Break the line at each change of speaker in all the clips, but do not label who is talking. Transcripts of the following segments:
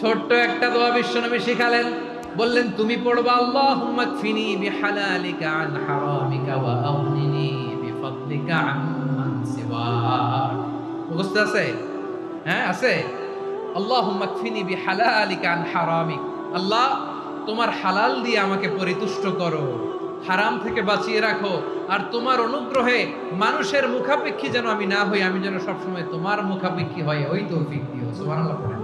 ছোট্ট একটা দোয়া বিশ্বনবী শিখালেন। বললেন, তুমি পড়বা, আল্লাহুম্মা কফিনি বিহালালিকা আন হারামিকা ওয়া আগনিনি বিফadlika আম্মান সিওয়াক মুখস্থ আছে? হ্যাঁ আছে। আল্লাহুম্মা কফিনি বিহালালিকা আন হারামিক। আল্লাহ, তোমার হালাল দিয়ে আমাকে পরিতুষ্ট করো, হারাম থেকে বাঁচিয়ে রাখো, আর তোমার অনুগ্রহে মানুষের মুখাপেক্ষী যেন আমি না হই, আমি যেন সবসময় তোমার মুখাপেক্ষী হয় ওই তৌফিক দিও। সুবহানাল্লাহ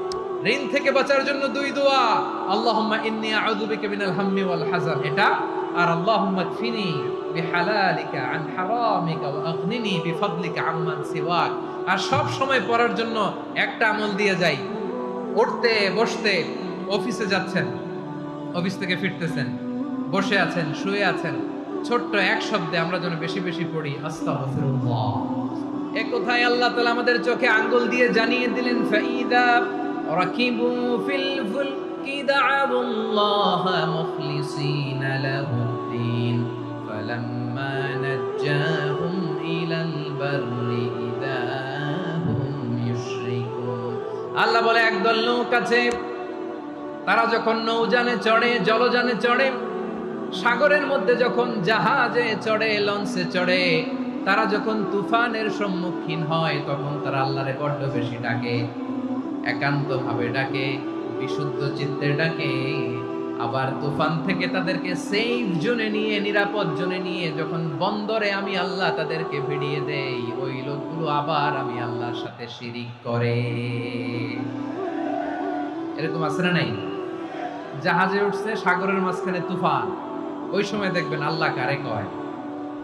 ঋণ থেকে বাঁচার জন্য দুই দোয়া। আল্লাহুম্মা ইন্নী আউযু বিকা মিনাল হাম্মি ওয়াল হাজান এটা। আর আল্লাহুম্মা কফিনি বিহালালিকা আন হারামিকা ওয়া আগনিনি আম্মান সিওয়াক। আর সব সময় পড়ার জন্য একটা আমল দিয়ে যাই। উঠতে, বসতে, অফিসে যাচ্ছেন, অফিস থেকে ফিরতেছেন, বসে আছেন, শুয়ে আছেন। ছোট্ট এক শব্দে আমরা যেন বেশি বেশি পড়ি, আস্তাগফিরুল্লাহ। এ কোথায় আল্লাহ তাআলা আমাদের চোখে আঙ্গুল দিয়ে জানিয়ে দিলেন ফাইদা রাকিবু ফিল ফুলকি দা'াবুল্লাহ মুখলিসিনা লাহুদ্দিন ফালাম্মা নাজ্জাহুম ইলাল বাররি ইদা হুম ইউশরিকুন আল্লাহ বলে, একদল লোক আছে, তারা যখন নৌযানে চড়ে, জলযানে চড়ে, সাগরের মধ্যে যখন জাহাজে চড়ে, লঞ্চে চড়ে, তারা যখন তুফানের সম্মুখীন হয়, তখন তারা আল্লাহরে বড্ড বেশি ডাকে। একান্ত ভাবে ডাকে বিশুদ্ধ চিত্তে ডাকে আবার তুফান থেকে তাদেরকে সেফ জোনে নিয়ে, নিরাপদ জোনে নিয়ে যখন বন্দরে আমি আল্লাহ তাদেরকে ভিড়িয়ে দেই, ওই লোকগুলো আবার আমি আল্লাহর সাথে শিরিক করে। এরকম আছে না নাই? জাহাজে উঠছে, সাগরের মাঝখানে তুফান। ওই সময় দেখবেন আল্লাহ কারে কয়?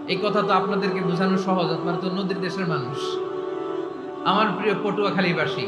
এই কথা তো আপনাদেরকে বোঝানো সহজ, আপনারা তো নদীর দেশের মানুষ। আমার প্রিয় পটুয়াখালীবাসী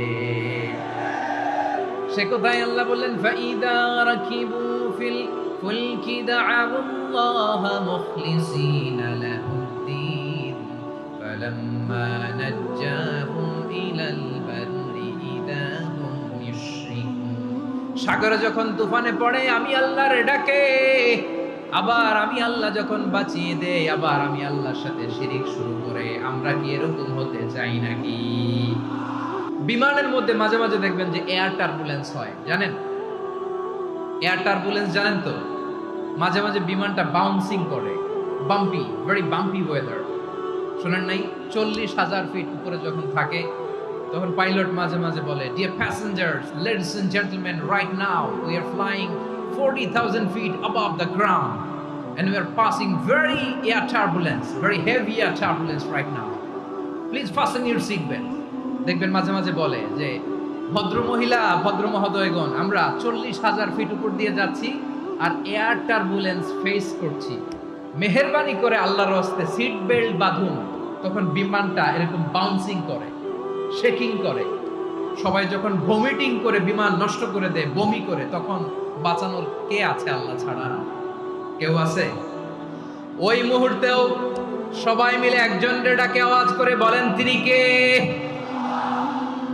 সে কোথায় আল্লাহ বললেন, ফাইদা ফিল সাগরে যখন তুফানে পড়ে, আমি আল্লাহর ডাকে, আবার আমি আল্লাহ যখন বাঁচিয়ে দেই, আবার আমি আল্লাহর সাথে শিরিক শুরু করে, আমরা কি এরকম হতে চাই নাকি? বিমানের মধ্যে মাঝে মাঝে দেখবেন যে এয়ার টার্বুলেন্স হয় জানেন এয়ার টার্বুলেন্স জানেন তো মাঝে মাঝে বিমানটা বাউন্সিং করে বাম্পি ভেরি বাম্পি ওয়েদার শোনেন নাই চল্লিশ হাজার ফিট উপরে যখন থাকে তখন পাইলট মাঝে মাঝে বলে dear passengers ladies and gentleman right now we are flying 40,000 feet above the ground and we are passing very air turbulence, very heavy air turbulence right now. Please fasten your seatbelt. দেখবেন মাঝে মাঝে বলে যে, ভদ্র মহিলা, ভদ্র মহোদয়গণ, আমরা চল্লিশ হাজার ফিট উপর দিয়ে যাচ্ছি আর এয়ার টার্বুলেন্স ফেস করছি। মেহেরবানি করে আল্লাহর হস্তে সিট বেল্ট বাঁধুন। তখন বিমানটা এরকম বাউন্সিং করে শেকিং করে। সবাই যখন ভমিটিং করে বিমান নষ্ট করে দেয়, বমি করে, তখন বাঁচানোর কে আছে আল্লাহ ছাড়া? কেউ আছে? ওই মুহূর্তেও সবাই মিলে একজন ডাকে আওয়াজ করে বলেন, তিনি কে?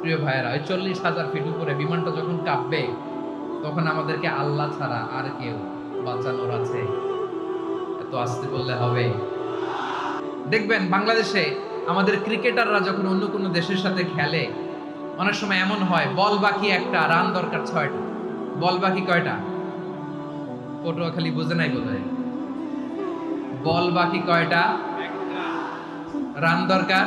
প্রিয় ভাইয়েরা, ওই চল্লিশ হাজার ফিট উপরে বিমানটা যখন কাঁপবে, তখন আমাদেরকে আল্লাহ ছাড়া আর কেউ বাঁচানোর আছে। এত আসতে বললে হবে। দেখবেন, বাংলাদেশে আমাদের ক্রিকেটাররা যখন অন্য কোনো দেশের সাথে খেলে, অনেক সময় এমন হয়, বল বাকি একটা, রান দরকার ছয়টা। বল বাকি কয়টা? পটুয়াখালী বুঝে নাই বোধ বল বাকি কয়টা? রান দরকার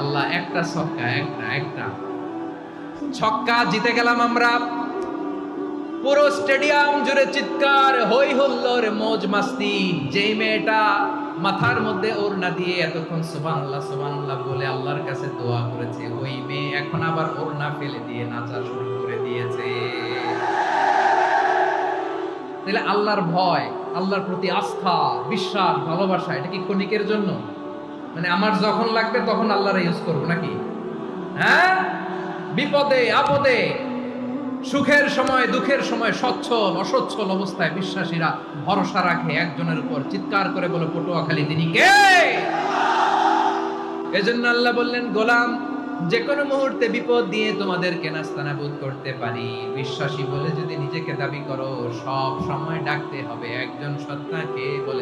আল্লাহ, একটা ছক্কা, একটা একটা। ছক্কা জিতে গেলাম আমরা। পুরো স্টেডিয়াম জুড়ে চিৎকার হই হুল্লোর মোজ মাস্তি। যেই মেয়েটা মাথার মধ্যে ওড়না দিয়ে এতক্ষণ সুবহানাল্লাহ সুবহানাল্লাহ বলে আল্লাহর কাছে দোয়া করেছে, ওই মেয়ে এখন আবার ওড়না ফেলে দিয়ে নাচা শুরু করে দিয়েছে। তাহলে আল্লাহর ভয়, আল্লাহর প্রতি আস্থা, বিশ্বাস, ভালোবাসা, এটা কি ক্ষণিকের জন্য? মানে আমার যখন লাগবে তখন আল্লাহর ইউজ করব নাকি? হ্যাঁ? বিপদে, আপদে, সুখের সময়, দুঃখের সময়, সচ্ছল, অসচ্ছল অবস্থায় বিশ্বাসীরা ভরসা রাখে একজনের উপর। চিৎকার করে বলে, পটুয়াখালী, তিনি কে? এজন্য আল্লাহ বললেন, গোলাম, যে কোনো মুহূর্তে বিপদ দিয়ে তোমাদেরকে নাস্তানাবুদ করতে পারি। বিশ্বাসী বলে যদি নিজেকে দাবি করো, সব সময় ডাকতে হবে। একজন সত্তাকে কে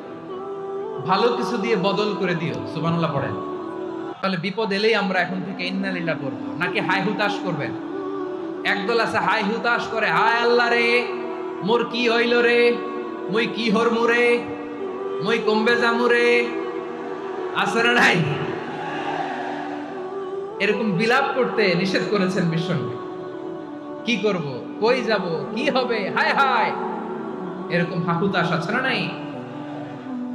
ভালো কিছু দিয়ে বদল করে দিও, সুবহানাল্লাহ পড়েন। তাহলে বিপদ এলেই আমরা এখন থেকে ইন্নালিল্লাহ করব নাকি হাই হুতাশ করবেন? একদল আছে হাই হুতাশ করে, হায় আল্লাহ রে, মোর কি হইল রে, মুই কি হরমু রে, মুই কমবে জামু রে না নাই? এরকম বিলাপ করতে নিষেধ করেছেন বিশ্বনবী। কি করব, কই যাব, কি হবে, হায় হায়, এরকম হাহুতাশ আছে না নাই?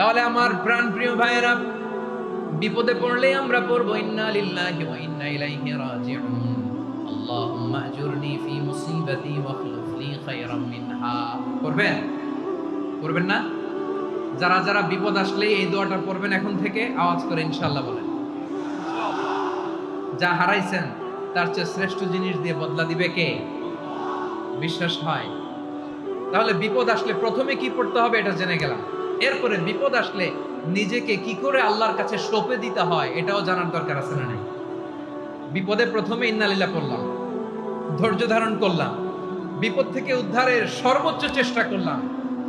তাহলে আমার প্রাণ প্রিয় ভাইয়েরা, বিপদে পড়লেই আমরা পড়ব, ইন্না লিল্লাহি ওয়া ইন্না ইলাইহি রাজিউন। আল্লাহুম্মা আজুরনি ফি মুসিবাতি ওয়াখলুফ লি খায়রাম মিনহা। করবেন করবেন না? যারা যারা বিপদ আসলে এই দোয়াটা পড়বেন এখন থেকে, আওয়াজ করে ইনশাআল্লাহ বলেন। যা হারাইছেন, তার চেয়ে শ্রেষ্ঠ জিনিস দিয়ে বদলা দিবে কে? বিশ্বাস হয়। তাহলে বিপদ আসলে প্রথমে কি পড়তে হবে এটা জেনে গেলাম। এরপরে বিপদ আসলে নিজেকে কি করে আল্লাহর কাছে সঁপে দিতে হয়, এটাও জানার দরকার আছে না নাই? বিপদে প্রথমে ইন্নালিল্লা করলাম ধৈর্য ধারণ করলাম, বিপদ থেকে উদ্ধারের সর্বোচ্চ চেষ্টা করলাম।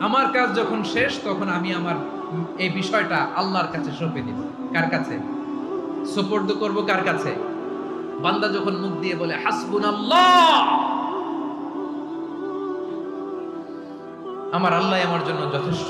আমার কাজ যখন শেষ, তখন আমি আমার এই বিষয়টা আল্লাহর কাছে সঁপে দিব। কার কাছে? সুপর্দ করব কার কাছে? বান্দা যখন মুখ দিয়ে বলে হাসবুন আল্লাহ আমার আল্লাহ আমার জন্য যথেষ্ট।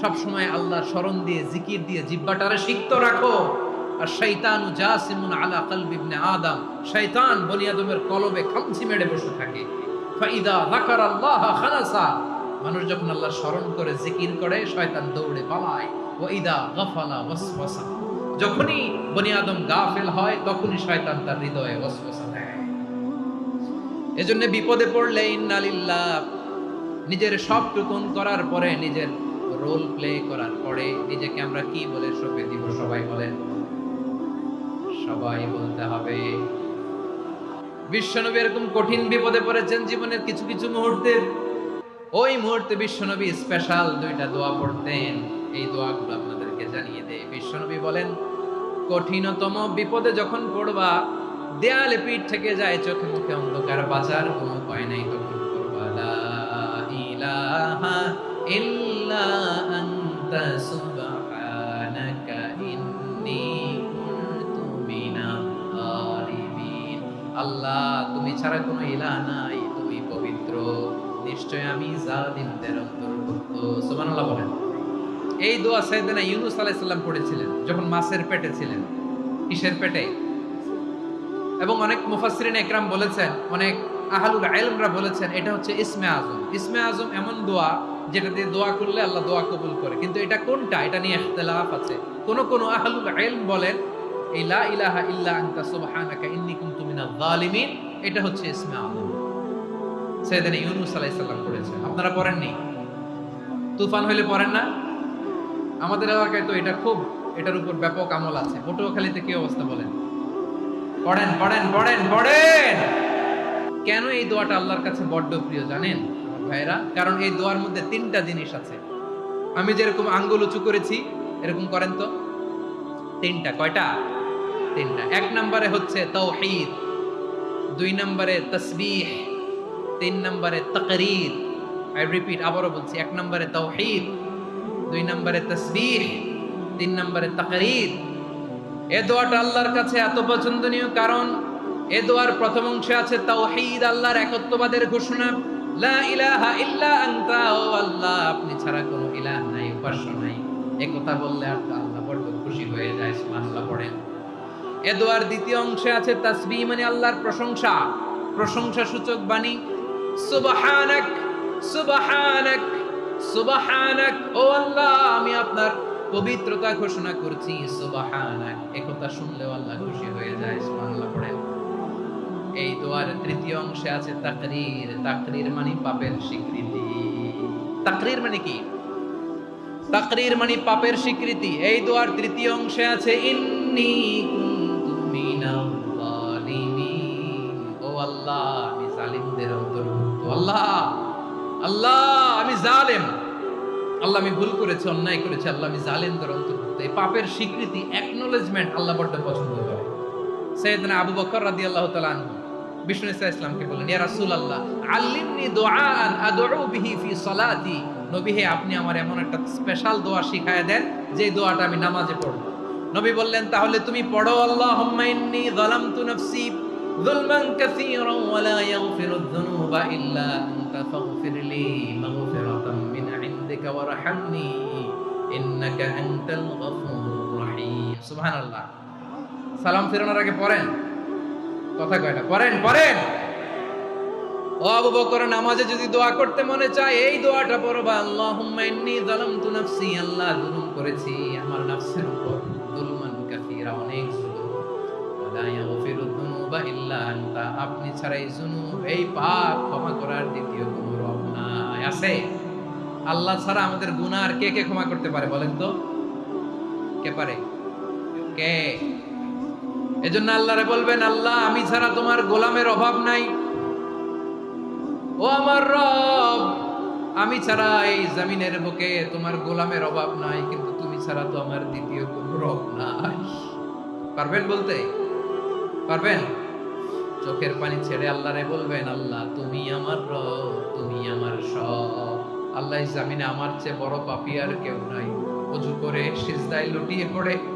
সব সময় আল্লাহর স্মরণ দিয়ে, জিকির দিয়ে জিহ্বাটারে সিক্ত রাখো। আর শয়তানু জাসিমুন আলা কলবি আদম। শয়তান বনি আদমের কলবে খামচি মেরে বসে থাকে। ফাইদা যাকারাল্লাহ খানাসা মানুষ যখন আল্লাহ স্মরণ করে, জিকির করে, শয়তান দৌড়ে পালায়। ওয়াসওয়াসা। যখনই বনি আদম গাফেল হয়, তখনই শয়তান তার হৃদয়ে ওয়াসওয়াসা দেয়। এজন্য বিপদে পড়লে ইন্নালিল্লাহ, নিজের সব টুকুন করার পরে নিজের রোল প্লে করার পরে নিজেকে আমরা কি বলে সঁপে দিব? সবাই বলেন। সবাই বলতে হবে, বিশ্বনবী এরকম কঠিন বিপদে পড়েছেন জীবনের কিছু কিছু মুহূর্তে ওই মুহূর্তে বিশ্বনবী স্পেশাল দুইটা দোয়া পড়তেন। এই দোয়াগুলো আপনাদেরকে জানিয়ে দেয় বিশ্বনবী বলেন, কঠিনতম বিপদে যখন পড়বা, দেয়ালে পিঠ থেকে যায় চোখে মুখে অন্ধকার বাজার কোনো উপায় নাই তখন করবা লা ইলাহা আনতা সুবহানাকা ইন্নী কুনতু মিনাল জালিমিন আল্লাহ, তুমি ছাড়া কোনো নাই, তুমি পবিত্র। নিশ্চয় আমি জালিমদের অন্তর্ভুক্ত। সুবহানাল্লাহ বলেন। এই দোয়া সাইয়েদনা ইউনুস আলাইহিস পড়েছিলেন, যখন মাছের পেটে ছিলেন। কিসের পেটে? এবং অনেক মুফাসসিরিন একরাম বলেছেন, অনেক আহলুল ইলমরা বলেছেন, এটা হচ্ছে ইসমে আজম। ইসমে আজম এমন দোয়া যেটা দিয়ে দোয়া করলে আল্লাহ দোয়া কবুল করে। কিন্তু এটা কোনটা? এটা নিয়ে ইখতিলাফ আছে। কোন কোন আহলুল ইলম বলেন, এই লা ইলাহা ইল্লা আনতা সুবহানাকা ইন্নী কুনতু মিনাল জালিমিন এটা হচ্ছে ইসমে আজম সাইয়েদনা ইউনুস আলাইহিস সালাম পড়েছেন আপনারা পড়েননি? তুফান হইলে পড়েন না? আমাদের এলাকায় তো এটা খুব, এটার উপর ব্যাপক আমল আছে। পটুয়াখালীতে কি অবস্থা বলেন? পড়েন পড়েন পড়েন পড়েন! কেন এই দোয়াটা আল্লাহর কাছে বড্ড প্রিয় জানেন? ভাইরা, কারণ এই দোয়ার মধ্যে তিনটা জিনিস আছে। আমি যেরকম আঙ্গুল উঁচু করেছি, এরকম করেন তো? তিনটা, কয়টা? তিনটা। এক নম্বরে হচ্ছে তৌহিদ, দুই নম্বরে তসবিহ, তিন নম্বরে তকরির। আই রিপিট আবারও বলছি, এক নম্বরে তৌহিদ, দুই নম্বরে তসবিহ, তিন নম্বরে তকরির। এ দোয়াটা আল্লাহর কাছে এত পছন্দনীয়, কারণ এ দোয়ার প্রথম অংশে আছে তাওহীদ আল্লাহর একত্ববাদের ঘোষণা। লা ইলাহা ইল্লা আনতা, ও আল্লাহ, আপনি ছাড়া কোনো ইলাহ নাই, উপাস্য নাই। এ কথা বললে আর আল্লাহ বড় খুশি হয়ে যায়, সুবহানাল্লাহ পড়েন দ্বিতীয় অংশে আছে তাসবিহ মানে আল্লাহর প্রশংসা। প্রশংসা সূচক বাণী, সুবহানাক সুবহানাক সুবহানাক, ও আল্লাহ, আমি আপনার পবিত্রতা ঘোষণা করছি, সুবহানাক। একথা শুনলেও আল্লাহ এই দোয়ার তৃতীয় অংশে আছে তাকরির। তাকরির মানে পাপের স্বীকৃতি। তাকরির মানে কি? তাকরির মানে পাপের স্বীকৃতি। এই দোয়ার তৃতীয় অংশে আছে, ইন্নী আল্লাহ, আমি আল্লাহ আল্লাহ জালেম। আল্লাহ, আমি ভুল করেছি, অন্যায় করেছি। আল্লাহ এই পাপের স্বীকৃতি আল্লাহ পছন্দ করে। আবু বকর তাআলা আনহু। বিষ্ণু ইসা ইসলামকে বললেন, ইয়া রাসূলুল্লাহ, আল্লিমনি দুআআন আদউ বিহি ফি সালাতি। নবী আপনি আমার এমন একটা স্পেশাল দোয়া শিখায় দেন যে দোয়াটা আমি নামাজে পড়ব। নবী বললেন, তাহলে তুমি পড়ো, আল্লাহুম্মা ইন্নী যালামতু নাফসি যুলমান কাসীরা ওয়া লা ইয়াগফিরুয যুনুবা ইল্লা আনতা ফাগফির লি মাগফিরাতাম মিন ইনদিকা ওয়ারহামনি ইন্নাকা আনতাল গফুরুর রহিম। সুবহানাল্লাহ। সালাম ফেরানোর আগে পড়েন। কথা কয় না। পড়েন পড়েন। ও আবু বকর, নামাজে যদি দোয়া করতে মনে চায়, এই দোয়াটা পড়বা আল্লাহুম্মা ইন্নী যালামতু নাফসি, আল্লাহ জুলুম করেছি, আমার নফসের উপর যুলমান কাসীরা, অনেক জুলুম। ওয়ালা ইয়াগফিরু যুনুবা ইল্লা আনতা, আপনি ছাড়া এই জুনুব, এই পাপ ক্ষমা করার দ্বিতীয় কোনো রব নাই। আছে? আল্লাহ ছাড়া আমাদের গুনাহ আর কে কে ক্ষমা করতে পারে বলেন তো? কে পারে? কে? এজন্য আল্লাহরে বলবেন, আল্লাহ, আমি ছাড়া তোমার গোলামের অভাব নাই। ও আমার রব, আমি ছাড়া এই জমিনের বুকে তোমার গোলামের অভাব নাই, কিন্তু তুমি ছাড়া তো আমার দ্বিতীয় কোন রব নাই। পারবেন বলতে? পারবেন? চোখের পানি ছেড়ে আল্লাহরে বলবেন, আল্লাহ, তুমি আমার রব, তুমি আমার সব। আল্লাহ জামিনে আমার চেয়ে বড় পাপি আর কেউ নাই। অজু করে সিজদায় লুটিয়ে পড়ে।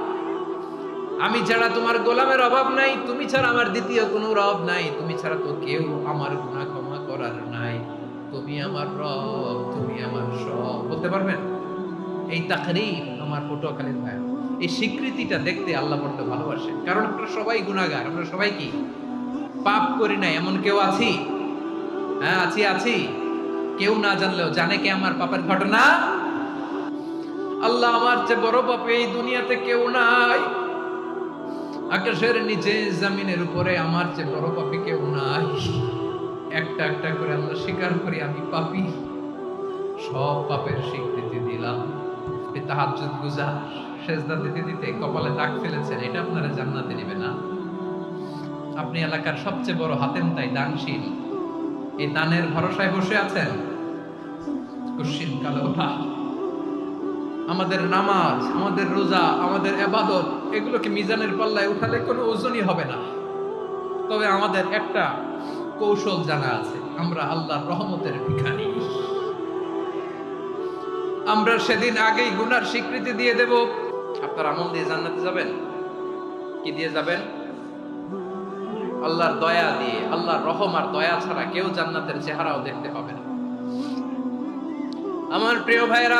আমি ছাড়া তোমার গোলামের অভাব নাই, তুমি ছাড়া আমার দ্বিতীয় কোনো রব নাই, তুমি ছাড়া তো কেউ আমার গুনাহ ক্ষমা করার নাই। তুমি আমার রব, তুমি আমার সব। বলতে পারবেন? এই তাকরির আমার পটুয়াখালীর ভাই। এই স্বীকৃতিটা দেখতে আল্লাহ বড্ড ভালোবাসেন। কারণ আমরা সবাই গুণাগার আমরা সবাই কি? পাপ করি না এমন কেউ আছি? হ্যাঁ আছি আছি। কেউ না জানলেও জানে কে আমার পাপের ঘটনা? আল্লাহ আমার যে বড় পাপে এই দুনিয়াতে কেউ নাই। আকাশের নিচে, জামিনের উপরে, আমার চেয়ে বড় পাপি কেউ নাই। একটা একটা করে আল্লাহ স্বীকার করি, আমি পাপি। সব পাপের স্বীকৃতি দিলাম। তাহাজ্জুদ গুজার, সেজদা দিতে দিতে কপালে দাগ ফেলেছেন, এটা আপনারা জান্নাতে নেবে না। আপনি এলাকার সবচেয়ে বড় হাতেম, তাই দানশীল। এই দানের ভরসায় বসে আছেন। কুশ্চিন ওঠা। আমাদের নামাজ, আমাদের রোজা, আমাদের এবাদত এগুলোকে মিজানের পাল্লায় উঠালে কোনো ওজনই হবে না। তবে আমাদের একটা কৌশল জানা আছে, আমরা আল্লাহর রহমতের ভিখারি। আমরা সেদিন আগেই গুনার স্বীকৃতি দিয়ে দেব। আপনার আমল দিয়ে জান্নাতে যাবেন? কি দিয়ে যাবেন? আল্লাহর দয়া দিয়ে, আল্লাহর রহম আর দয়া ছাড়া কেউ জান্নাতের চেহারাও দেখতে পাবে না। আমার প্রিয় ভাইরা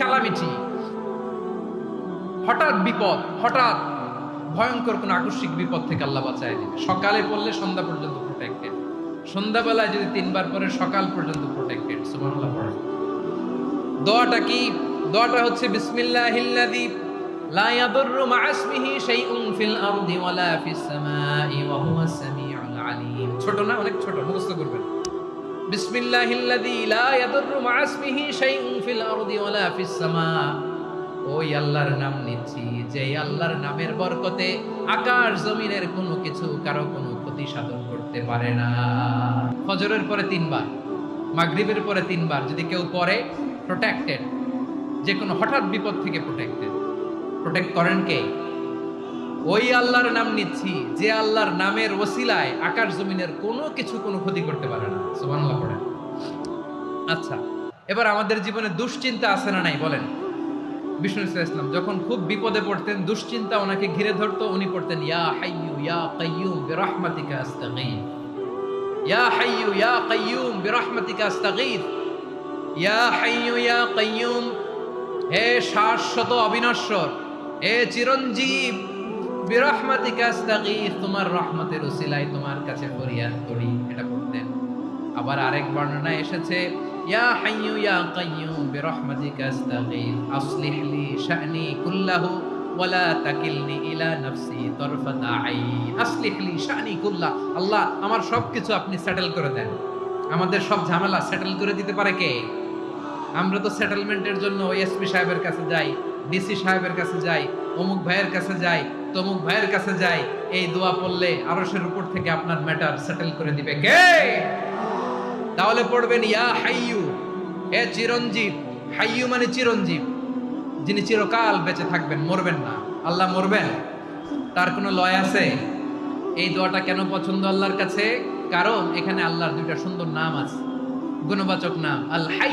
calamity হঠাৎ বিপদ, হঠাৎ ভয়ঙ্কর কোন আকস্মিক বিপদ থেকে আল্লাহ বাঁচায় দিবে। সকালে পড়লে সন্ধ্যা পর্যন্ত প্রোটেক্টেড সন্ধ্যাবেলায় যদি তিনবার পরে সকাল পর্যন্ত প্রোটেক্টেড সুবহানাল্লাহ, পড়ে। দোয়াটা কি? দোয়াটা হচ্ছে, বিসমিল্লাহিল্লাযী লা ইয়াদুররু মা ইসমিহি শাইউন ফিল আরদি ওয়ালা ফিস সামাই ওয়া হুয়াস সামিউল আলিম। ছোট না, অনেক ছোট, মুখস্থ করবেন। বিসমিল্লাহিল্লাযী লা ইয়াদুররু মা ইসমিহি শাইউন ফিল আরদি ওয়ালা ফিস সামা। ওই আল্লাহর নাম নিচ্ছি, যে আল্লাহর নামের বরকতে আকাশ জমিনের কোনো কিছু কারও কোনো ক্ষতি সাধন করতে পারে না। ফজরের পরে তিনবার, মাগরিবের পরে তিনবার যদি কেউ পড়ে প্রোটেক্টেড যে কোনো হঠাৎ বিপদ থেকে প্রোটেক্টেড প্রোটেক্ট করেন কে? ওই আল্লাহর নাম নিচ্ছি, যে আল্লাহর নামের ওসিলায় আকাশ জমিনের কোনো কিছু কোনো ক্ষতি করতে পারে না। সুবহানাল্লাহ আচ্ছা এবার আমাদের জীবনে দুশ্চিন্তা আছে না নাই বলেন? বিষ্ণু ইসলাম যখন খুব বিপদে পড়তেন, দুশ্চিন্তা ওনাকে ঘিরে ধরতো, উনি পড়তেন, ইয়া ইয়া ইয়া ইয়া কাইয়ুম ইয়া ইয়া কাইয়ুম হে শাশ্বত অবিনশ্বর, হে চিরঞ্জীব তোমার তোমার কাছে এটা পড়তেন আবার আরেক এসেছে, ইয়া কুল্লাহু আল্লাহ আমার সবকিছু আপনি সেটেল করে দেন। আমাদের সব ঝামেলা সেটেল করে দিতে পারে কে? আমরা তো সেটেলমেন্টের জন্য এসপি সাহেবের কাছে যাই ডিসি সাহেবের কাছে যাই, অমুক ভাইয়ের কাছে যাই তমুক ভাইয়ের কাছে যাই, এই দোয়া পড়লে আরশের উপর থেকে আপনার ম্যাটার সেটেল করে দিবে। কে? তাহলে পড়বেন, ইয়া হাইয়ু, এ চিরঞ্জীব। হাইয়ু মানে চিরঞ্জীব, যিনি চিরকাল বেঁচে থাকবেন, মরবেন না। আল্লাহ মরবেন? তার কোনো লয় আছে? এই দোয়াটা কেন পছন্দ আল্লাহর কাছে? কারণ এখানে আল্লাহর দুইটা সুন্দর নাম আছে। গুণবাচক নাম আল হাই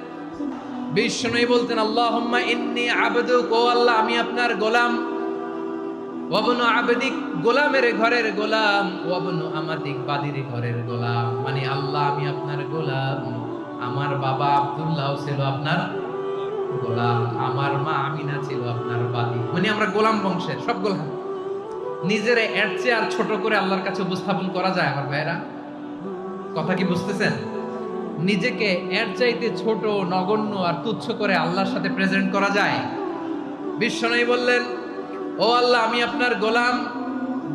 বিশ্বনবী বলতেন, আল্লাহুম্মা ইন্নী আবদুক, ও আল্লাহ, আমি আপনার গোলাম। ওয়াবনু আবেদিক গোলামের ঘরের গোলাম, ওয়াবনু আমাদিক বাদির ঘরের গোলাম। মানে আল্লাহ, আমি আপনার গোলাম। আমার বাবা আব্দুল্লাহ ছিল আপনার গোলাম। আমার মা আমিনা ছিল আপনার বাদি। মানে আমরা গোলাম বংশের, সব গোলাম। নিজেরে এর চেয়ে আর ছোট করে আল্লাহর কাছে উপস্থাপন করা যায় আমার ভাইরা কথা কি বুঝতেছেন? নিজেকে এর চাইতে ছোট, নগণ্য আর তুচ্ছ করে আল্লাহর সাথে প্রেজেন্ট করা যায়। বিশ্বনবী বললেন, ও আল্লাহ, আমি আপনার গোলাম।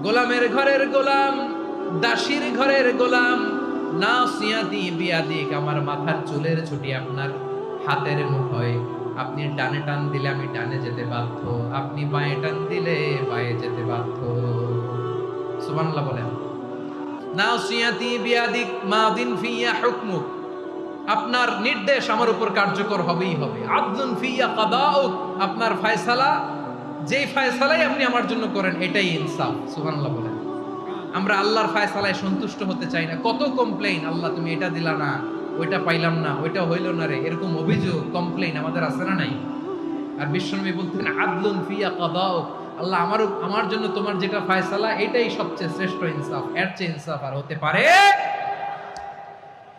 গোলামের ঘরের গোলাম, দাসীর ঘরের গোলাম। না সিয়াদি বিয়াদিক, আমার মাথার চুলের ছুটি আপনার হাতের মুঠোয়। আপনি ডানে টান দিলে আমি ডানে যেতে বাধ্য। আপনি বাঁয়ে টান দিলে বাঁয়ে যেতে বাধ্য। সুবহানাল্লাহ বলেন। না সিয়াতি বিয়াদিক মাদিন ফিয়া হুকমুক। আপনার নির্দেশ আমার উপর কার্যকর হবেই হবে। আব্দুন ফিয়া কাদাউক আপনার ফায়সালা, যেই ফায়সালাই আপনি আমার জন্য করেন, এটাই ইনসাফ, সুবহানাল্লাহ বলেন। আমরা আল্লাহর ফায়সালায় সন্তুষ্ট হতে চাই না। কত কমপ্লেইন আল্লাহ তুমি এটা দিলা না, ওইটা পাইলাম না, ওইটা হইল না রে, এরকম অভিযোগ কমপ্লেইন আমাদের আছে না নাই? আর বিশ্বনবী বলতেন, আদলুন ফিয়া কাদাউক আল্লাহ আমার আমার জন্য তোমার যেটা ফায়সালা, এটাই সবচেয়ে শ্রেষ্ঠ ইনসাফ, এর চেয়ে ইনসাফ আর হতে পারে